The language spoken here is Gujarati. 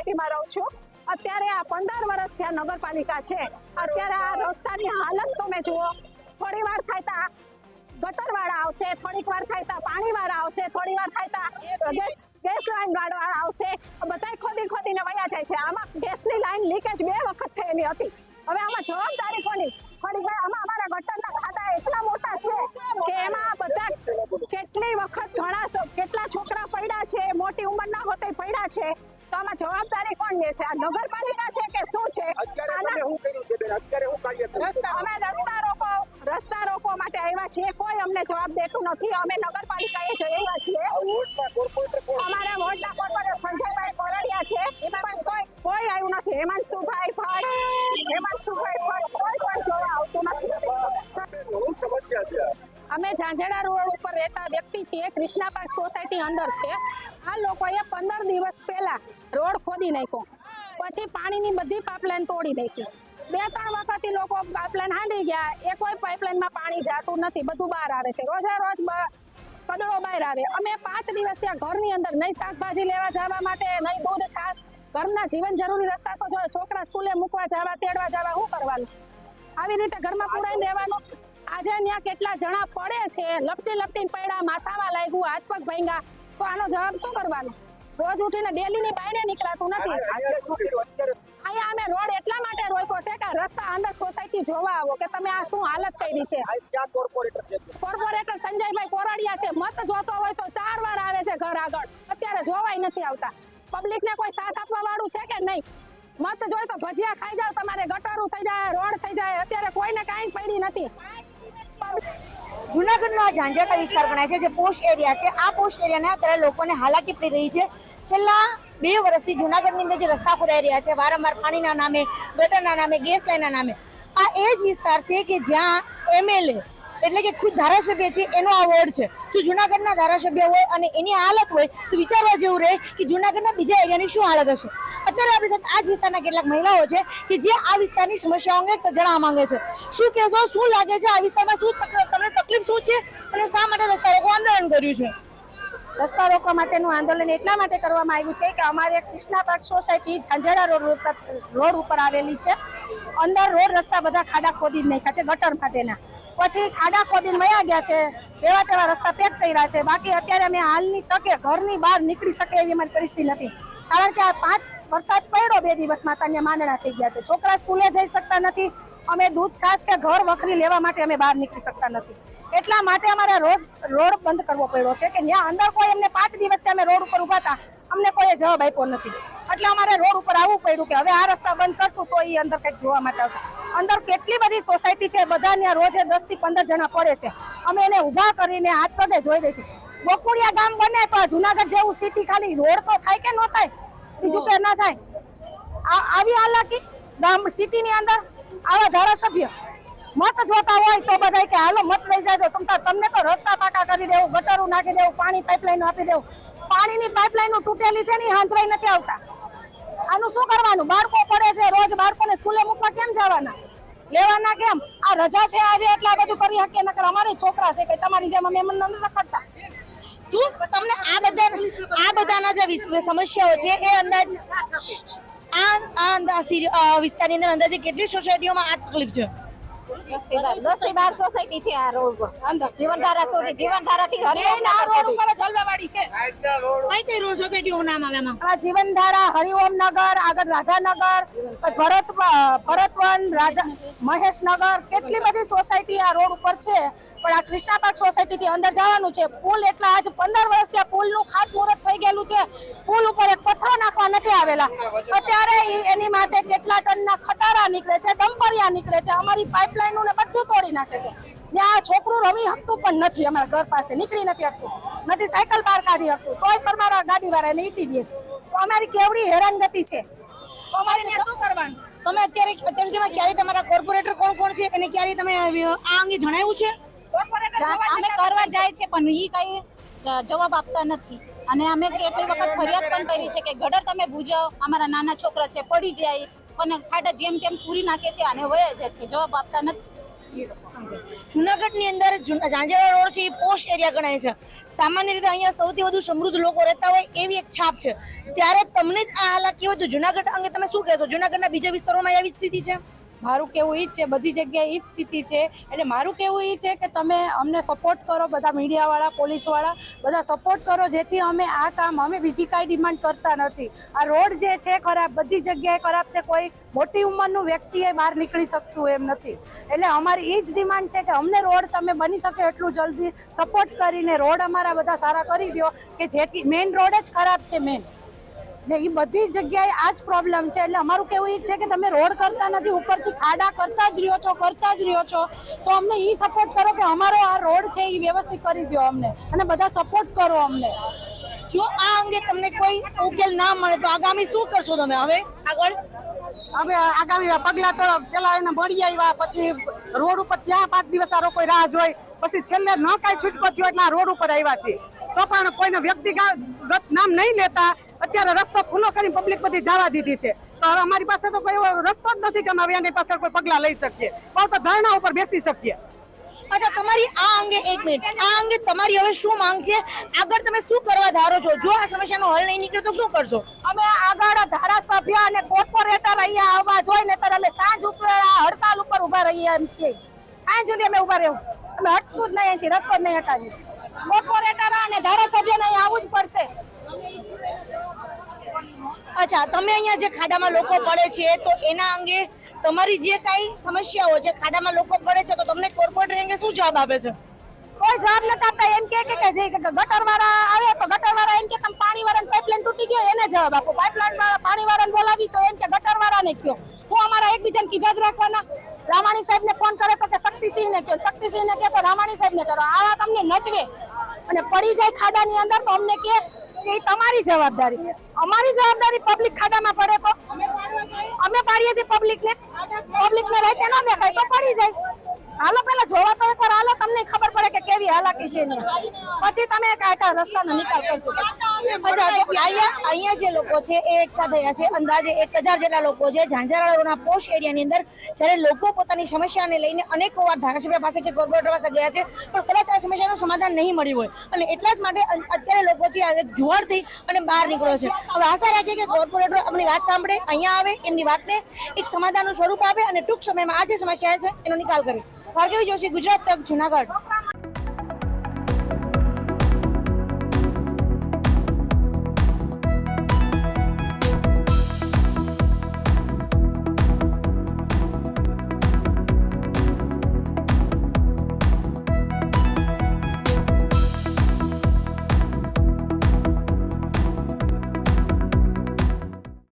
સોસાયટીમાં રહું છું. અત્યારે આ પંદર વર્ષ થયા નગરપાલિકા છે. અત્યારે આ રસ્તાની હાલત તમે જુઓ. થોડી વાર થાય તા ગટર વાળા આવશે થોડીક વાર થાય તા પાણી વાળા આવશે થોડી વાર થાય તા ગેસ લાઈન વાળા આવશે. બધા ખોદી ખોદીને વયા જાય છે. આમાં ગેસની લાઈન લીકેજ બે વખત થયેલી હતી. હવે આમાં જવાબદારી કોની? થોડી વાર આમાં અમારા ગટરના ખાતા એટલા મોટા છે કે એમાં બધા કેટલી વખત ઘણા કેટલા છોકરા પડ્યા છે મોટી ઉંમરના હોતે પડ્યા છે. તો આમાં જવાબદારી કોણ લે છે? આ નગરપાલિકા છે કે શું છે? અત્યારે હું કર્યું છે બેન? અત્યારે હું કાર્ય રસ્તા અમે રસ્તા રોકો રસ્તા રોકો માટે આવ્યા છીએ. કોઈ અમને જવાબ દેતું નથી. અમે નગરપાલિકાએ જઈ છીએ. અમારા વોર્ડના કોર્પોરેટર સંજયભાઈ કોરડિયા છે. પણ કોઈ કોઈ આવ્યું નથી. હેમાંશુભાઈ ભટ્ટ હેમાંશુભાઈ ભટ્ટ કોઈ પણ જોવા આવતું નથી? અમે ઝાંઝેડા રોડ ઉપર રહેતા વ્યક્તિ છીએ. કૃષ્ણા સોસાયટી અંદર છે. આ લોકોએ પંદર દિવસ પહેલા રોડ ખોદી નાખ્યો. પછી પાણીની બધી પાઇપલાઇન તોડી નાખી. બે ત્રણ વખત ઈ લોકો પાઇપલાઇન હાંડી ગયા. એ કોઈ પાઇપલાઇનમાં પાણી જાતું નથી. બધું બહાર આવે છે. રોજે રોજ કદડો બહાર આવે. અમે પાંચ દિવસ ત્યાં ઘરની અંદર નહીં શાકભાજી લેવા જવા માટે, નહીં દૂધ છાશ ઘરના જીવન જરૂરી રસ્તા તો જો છોકરા સ્કૂલે મૂકવા જવા, તેડવા જવા શું કરવાનું? આવી રીતે ઘરમાં પુરાઈને રહેવાનું આજે ત્યાં કેટલા જણા પડે છે, લપટી લપટીને પડ્યા, માથામાં લાગ્યું, હાથ પગ ભાંગ્યા. તો આનો જવાબ શું કરવાનો? રોજ ઉઠીને ડેલીની બાયણે નીકળાતું નથી. અહીંયા અમે રોડ એટલા માટે રોક્યો છે કે રસ્તા અંદર સોસાયટી જોવા આવો કે તમે આ શું હાલત કરી છે? કોર્પોરેટર છે સંજયભાઈ કોરડિયા છે. મત જોતો હોય તો ચાર વાર આવે છે ઘર આગળ. અત્યારે જોવાય નથી આવતા. પબ્લિક ને કોઈ સાથ આપવા વાળું છે કે નહીં? મત જોઈ તો ભજીયા ખાઈ જાવ તમારે ગટરું થઈ જાય રોડ થઈ જાય. અત્યારે કોઈને કાંઈ પડી નથી. જુનાગઢનો આ ઝાંઝાટા વિસ્તાર ગણાય છે જે પોસ્ટ એરિયા છે. આ પોસ્ટ એરિયાને અત્યારે લોકોને હાલાકી પડી રહી છે. છેલ્લા બે વર્ષથી જુનાગઢની અંદર જે રસ્તા ખોદાઈ રહ્યા છે, વારંવાર પાણીના નામે, ગટરના નામે, ગેસ લાઈનના નામે, આ એ જ વિસ્તાર છે કે જ્યાં એમએલએ એટલે કે ખુદ ધારાસભ્ય છે, એનો આ વોર્ડ છે. જો જુનાગઢના ધારાસભ્ય હોય અને એની હાલત હોય, તો વિચારવા જેવું રહે કે જુનાગઢના બીજા એરિયાની શું હાલત હશે. અત્યારે આપણી સાથે આ જ વિસ્તારના કેટલાક મહિલાઓ છે કે જે આ વિસ્તારની સમસ્યાઓ અંગે જણાવવા માંગે છે. શું કહેશો? શું લાગે છે આ વિસ્તારમાં શું તમને તકલીફ શું છે? અને શા માટે રસ્તા રોકો આંદોલન કર્યું છે? રસ્તા રોકવા માટેનું આંદોલન એટલા માટે કરવામાં આવ્યું છે કે અમારે park society Jhanjheda road road ઉપર આવેલી છે. અંદર રોડ રસ્તા બધા ખાડા ખોદી નાખ્યા છે ગટર માટેના. પછી ખાડા ખોદીને વયા ગયા છે. જેવા તેવા રસ્તા પેક કર્યા છે. બાકી અત્યારે અમે હાલની તકે ઘરની બહાર નીકળી શકે એવી અમારી પરિસ્થિતિ નથી. કારણ કે આ પાંચ વરસાદ પડ્યો બે દિવસમાં ત્યાં માંદણા થઈ ગયા છે. છોકરા સ્કૂલે જઈ શકતા નથી. અમે દૂધ, છાશ કે ઘર વખરી લેવા માટે અમે બહાર નીકળી શકતા નથી. એટલા માટે અમારે રોજ રોડ બંધ કરવો પડ્યો છે કે ત્યાં અંદર કોઈ અમને પાંચ દિવસથી અમે રોડ ઉપર ઊભા હતા, અમને કોઈ જવાબ આપ્યો નથી. એટલે અમારે રોડ ઉપર આવવું પડ્યું કે હવે આ રસ્તા બંધ કરશું તો એ અંદર કંઈક જોવા માટે આવશે. અંદર કેટલી બધી સોસાયટી છે, બધા ત્યાં રોજે દસથી પંદર જણા પડે છે. અમે એને ઊભા કરીને હાથ પગે ધોઈ દઈએ છીએ ગોકુળિયા ગામ બને તો જુનાગઢ જેવું સિટી ખાલી રોડ તો થાય કે ન થાય? બીજું તો ના થાય. આવી હાલાકી ગામ સિટીની અંદર આવા ધારાસભ્ય મત જોતા હોય તો બધા કે હાલો મત લઈ જાજો. તમને તો રસ્તા પાકા કરી દેવું, ગટરું નાખી દેવું, પાણી પાઇપલાઈન આપી દેવું. પાણીની પાઇપલાઈન તૂટેલી છે ને હાંધવાઈ નથી આવતા. આનું શું કરવાનું? બાળકો પડે છે રોજ, બાળકોને સ્કૂલે મૂકવા કેમ જવાના? લેવાના કેમ? આ રજા છે આજે, એટલા બધું કરી શકીએ, નકર અમારે છોકરા છે કે તમારી જેમ અમે એમને નથી રખડતા. શું? તમને આ બધા આ બધાના જે સમસ્યાઓ છે, એ અંદાજ આ આ વિસ્તારની અંદર અંદાજે કેટલી સોસાયટીઓમાં આ તકલીફ છે? દસથી બાર દસથી બાર સોસાયટી છે આ રોડ પર જીવનધારા સુધી જીવનધારા થી મેઈન આ રોડ ઉપર છે. કઈ કઈ રોડ સોસાયટીઓનું નામ આવે એમાં? આ જીવનધારા હરિઓમ નગર આગળ રાધાનગર ભરત ભરતવન રાધા મહેશનગર કેટલી બધી સોસાયટી આ રોડ ઉપર છે. પણ આ કૃષ્ણા પાર્ક સોસાયટી થી અંદર જવાનું છે. પુલ એટલા આજ પંદર વર્ષથી આ પુલનું ખાતમુહૂર્ત થઈ ગયેલું છે. પુલ ઉપર એક પથ્થરો નાખવા નથી આવેલા. અત્યારે એની માટે કેટલા ટનના ખટારા નીકળે છે ડમ્પરિયા નીકળે છે. અમારી પાઇપલાઈનો ને બધું તોડી નાખે છે. ને આ છોકરું રમી શકતું પણ નથી અમારા ઘર પાસે નીકળી નથી શકતું. નથી સાયકલ બહાર કાઢી શકતું. તોય પણ મારા ગાડી વાળા એને ઈટી દે છે તો અમારી કેવડી હેરાનગતિ છે. તો અમારે શું કરવાનું? તમે અત્યારે અત્યારે ક્યારે તમારા કોર્પોરેટર કોણ કોણ છે અને ક્યારે તમે આ અંગે જણાવ્યું છે? અમે કરવા જાય છે પણ ઈ કઈ જવાબ આપતા નથી. અને અમે કેટલી વખત ફરિયાદ પણ કરી છે કે ગડર તમે ભૂજાવ અમારા નાના છોકરા છે પડી જાય. અને ખાડા જેમ તેમ પૂરી નાખે છે અને વયા જાય છે. જવાબ આપતા નથી. જુનાગઢની અંદર ઝાંઝરા રોડ છે, એ પોશ એરિયા ગણાય છે. સામાન્ય રીતે અહીંયા સૌથી વધુ સમૃદ્ધ લોકો રહેતા હોય એવી એક છાપ છે. ત્યારે તમને જ આ હાલાકી હોય તો જુનાગઢ અંગે તમે શું કહેશો? જુનાગઢના બીજા વિસ્તારોમાં એવી સ્થિતિ છે? મારું કેવું ઈ જ છે, બધી જગ્યાએ ઈ જ સ્થિતિ છે. એટલે મારું કેવું ઈ છે કે તમે અમને સપોર્ટ કરો બધા મીડિયાવાળા, પોલીસવાળા, બધા સપોર્ટ કરો જેથી અમે આ કામ, અમે બીજી કાંઈ ડિમાન્ડ કરતા નથી. આ રોડ જે છે ખરાબ, બધી જગ્યાએ ખરાબ છે, કોઈ મોટી ઉંમરનું વ્યક્તિએ બહાર નીકળી શકતું એમ નથી. એટલે અમારી એ જ ડિમાન્ડ છે કે અમને રોડ તમે બની શકે એટલું જલ્દી સપોર્ટ કરીને રોડ અમારા બધા સારા કરી દો કે જેથી મેઇન રોડ જ ખરાબ છે મેઇન ને એ બધી જગ્યાએ આ જ પ્રોબ્લેમ છે. એટલે અમારું કેવું એ છે કે તમે રોડ કરતા નથી ઉપરથી ખાડા કરતા જ રહ્યો છો કરતા જ રહ્યો છો તો અમને એ સપોર્ટ કરો કે અમારો આ રોડ છે એ વ્યવસ્થિત કરી દો અમને અને બધા સપોર્ટ કરો અમને. જો આ અંગે તમને કોઈ ઉકેલ ના મળે તો આગામી શું કરશો તમે હવે? આગળ? હવે આગામી પગલા તો પેલા એને મળી આવ્યા પછી રોડ ઉપર ત્યાં પાંચ દિવસ આ કોઈ રાહ જોઈ પછી છેલ્લે ન કાંઈ છૂટકો થયો એટલે આ રોડ ઉપર આવ્યા છે તો પણ કોઈને વ્યક્તિગત નામ નહીં લેતા અત્યારે રસ્તો ખુલ્લો કરીને પબ્લિક બધી જવા દીધી છે. તો હવે અમારી પાસે તો કોઈ એવો રસ્તો જ નથી કે અમે હવે એની પાસે કોઈ પગલાં લઈ શકીએ. બહુ તો ધરણા ઉપર બેસી શકીએ. અચ્છા તમારી આ અંગે એક મિનિટ. આ અંગે તમારી હવે શું માંગ છે? આગળ તમે શું કરવા ધારો છો? જો આ સમસ્યાનો હલ નહીં નીકળે તો શું કરશો? અમે આગળ ધારાસભ્ય અને કોર્પોરેટર અહીંયા આવવા જોઈને ત્યારે અમે સાંજ ઉપર આ હડતાલ ઉપર ઊભા રહીએ એમ છીએ. સાંજ સુધી અમે ઊભા રહેવું. અમે હટશું જ નહીં અહીંથી રસ્તો જ નહીં હટાવીએ. કોર્પોરેટર અને ધારાસભ્યને અહીંયા આવવું જ પડશે. અચ્છા, તમે અહીંયા જે ખાડામાં લોકો પડે છે, તો એના અંગે તમારી જે કાંઈ સમસ્યાઓ છે, ખાડામાં લોકો પડે છે, તો તમને કોર્પોરેટર અંગે શું જવાબ આપે છે? કોઈ જવાબ નથી આપતા. એમ કે કે જે ગટર વાળા આવે, તો ગટર વાળા એમ કે તમે પાણી વાળા પાઇપલાઇન તૂટી ગયો, એને જવાબ આપો. પાઇપલાઇન વાળા પાણી વાળાને બોલાવી તો એમ કે ગટર વાળાને કયો. હું અમારા એકબીજાને કીધા જ રાખવાના. રામાણી સાહેબ ને ફોન કરે તો કે શક્તિસિંહ ને કયો. શક્તિસિંહ ને કે તો રામાણી સાહેબ ને કરો આવા તમને નચવે. અને પડી જાય ખાડાની અંદર તો અમને કે ઈ તમારી જવાબદારી. અમારી જવાબદારી પબ્લિક ખાડામાં પડે તો. અમે પાડીએ છીએ પબ્લિક ને પબ્લિક ને દેખાય તો પડી જાય. હાલો, પેલા જોવા તો એકવાર હાલો, તમને ખબર પડે કે કેવી હાલાકી છે પછી તમે કાંઈ કાંઈ રસ્તાનો નિકાલ કરજો. અહીંયા અહીંયા જે લોકો છે એ એકઠા થયા છે. અંદાજે એક હજાર જેટલા લોકો છે. ઝાંઝરાળાના પોસ્ટ એરિયાની અંદર જ્યારે લોકો પોતાની સમસ્યાને લઈને અનેકો વાર ધારાસભ્ય પાસે કે કોર્પોરેટર પાસે ગયા છે પણ કદાચ આ સમસ્યાનું સમાધાન નહીં મળ્યું હોય. અને એટલા જ માટે અત્યારે લોકો છે થઈ અને બહાર નીકળ્યો છે. હવે આશા રાખીએ કે કોર્પોરેટર આપણી વાત સાંભળે અહીંયા આવે એમની વાતને એક સમાધાનનું સ્વરૂપ આપે અને ટૂંક સમયમાં આ જે સમસ્યા છે એનો નિકાલ કરે. ભાર્ગવી જોશી ગુજરાત તક જુનાગઢ.